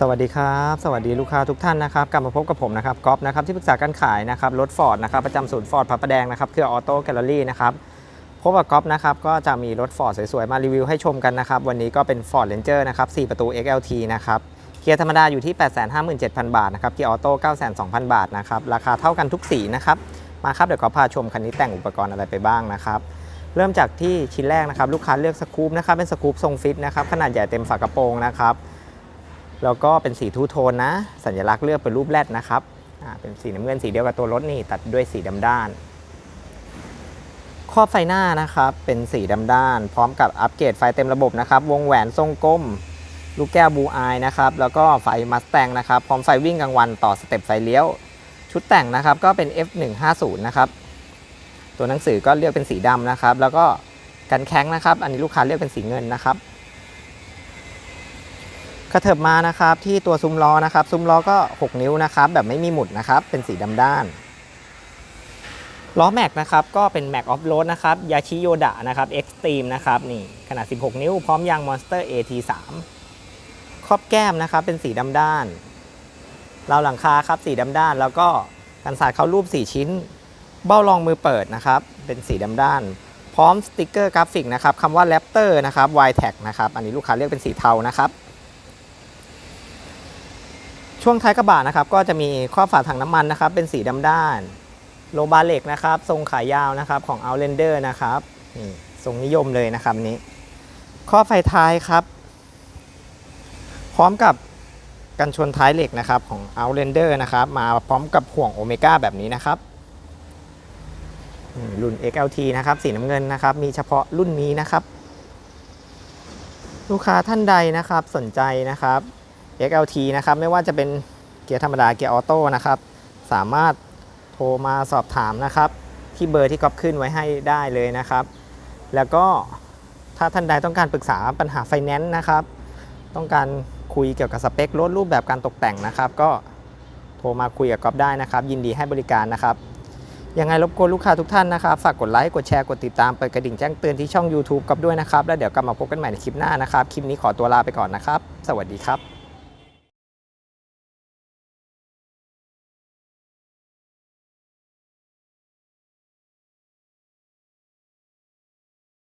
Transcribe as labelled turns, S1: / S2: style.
S1: สวัสดีครับ สวัสดีลูกค้าทุกท่านนะครับ กลับมาพบกับผมนะครับก๊อฟนะครับที่ปรึกษาการขายนะครับรถฟอร์ดนะครับประจำศูนย์ฟอร์ดพระประแดงนะครับเครือออโต้แกลเลอรี่นะครับพบกับก๊อฟนะครับก็จะมีรถฟอร์ดสวยๆ มารีวิวให้ชมกันนะครับ วันนี้ก็เป็น Ford Ranger นะครับ4ประตู XLT นะครับเกียร์ธรรมดาอยู่ที่ 857,000 บาทนะครับเกียร์ออโต้902,000 บาทนะครับราคาเท่ากันทุกสีนะครับมาครับเดี๋ยวก็พาชมคันนี้แต่งอุปกรณ์อะไรไปบ้างนะครับเริ่มจากที่ชิ้นแรกนะครับลูกค้าเลือกสกู๊ปนะครับเป็นสกู๊ปทรงฟิตนะครับขนาดใหญ่เต็มฝากระโปรงนะครับ แล้วก็เป็นสีทูโทนนะ สัญลักษณ์เลือกเป็นรูปแรดนะครับเป็นสีน้ำเงินสีเดียวกับตัวรถนี่ตัดด้วยสีดำด้าน ครอบไฟหน้านะครับเป็นสีดำด้าน พร้อมกับอัปเกรดไฟเต็มระบบนะครับ วงแหวนทรงกลม ลูกแก้วบูอายนะครับ แล้วก็ไฟมัสแตงนะครับ พร้อมไฟวิ่งกลางวันต่อสเต็ปไฟเลี้ยว ชุดแต่งนะครับก็เป็น F150 นะครับตัวหนังสือก็เลือกเป็นสีดำนะครับ แล้วก็กันแข้งนะครับ อันนี้ลูกค้าเลือกเป็นสีเงินนะครับ กระเถิบมานะครับที่ตัวซุ้มล้อนะครับ ซุ้มล้อก็ 6 นิ้วนะครับ แบบไม่มีหมุดนะครับ เป็นสีดำด้านล้อแม็กนะครับก็เป็นแม็กออฟโรดนะครับยาชิโยดะนะครับเอ็กซ์ตรีมนะครับนี่ขนาด 16 นิ้วพร้อมยางมอนสเตอร์ AT3 ครอบแก้มนะครับเป็นสีดำด้านราวหลังคาครับสีดำด้าน แล้วก็กันสาดเข้ารูป 4 ชิ้น เบ้ารองมือเปิดนะครับ เป็นสีดำด้าน พร้อมสติกเกอร์กราฟิกนะครับคำว่า Raptor นะครับ y t a g นะครับ อันนี้ลูกค้าเรียกเป็นสีเทานะครับ ช่วงท้ายกระบะนะครับ ก็จะมีข้อบฝาถังน้ำมันนะครับ เป็นสีดำด้าน โลบาเล็กนะครับ ทรงขายาวนะครับของ Outlander นะครับนี่ทรงนิยมเลยนะครับอันนี้ข้อไฟท้ายครับ พร้อมกับกันชนท้ายเหล็กนะครับของ Outlander นะครับ มาพร้อมกับห่วงโอเมก้าแบบนี้นะครับรุ่น XLT นะครับสีน้ำเงินนะครับ มีเฉพาะรุ่นนี้นะครับ ลูกค้าท่านใดนะครับสนใจนะครับ XLT นะครับไม่ว่าจะเป็นเกียร์ธรรมดาเกียร์ออโต้นะครับสามารถโทรมาสอบถามนะครับ ที่เบอร์ที่ก๊อปขึ้นไว้ให้ได้เลยนะครับ แล้วก็ถ้าท่านใดต้องการปรึกษาปัญหาไฟแนนซ์นะครับ ต้องการคุยเกี่ยวกับสเปครถรูปแบบการตกแต่งนะครับ ก็โทรมาคุยกับก๊อฟได้นะครับ ยินดีให้บริการนะครับ ยังไงรบกวนลูกค้าทุกท่านนะครับ ฝากกดไลค์กดแชร์กดติดตามเปิดกระดิ่งแจ้งเตือนที่ช่อง YouTube กับด้วยนะครับ แล้วเดี๋ยวกลับมาพบกันใหม่ในคลิปหน้านะครับ คลิปนี้ขอตัวลาไปก่อนนะครับ สวัสดีครับ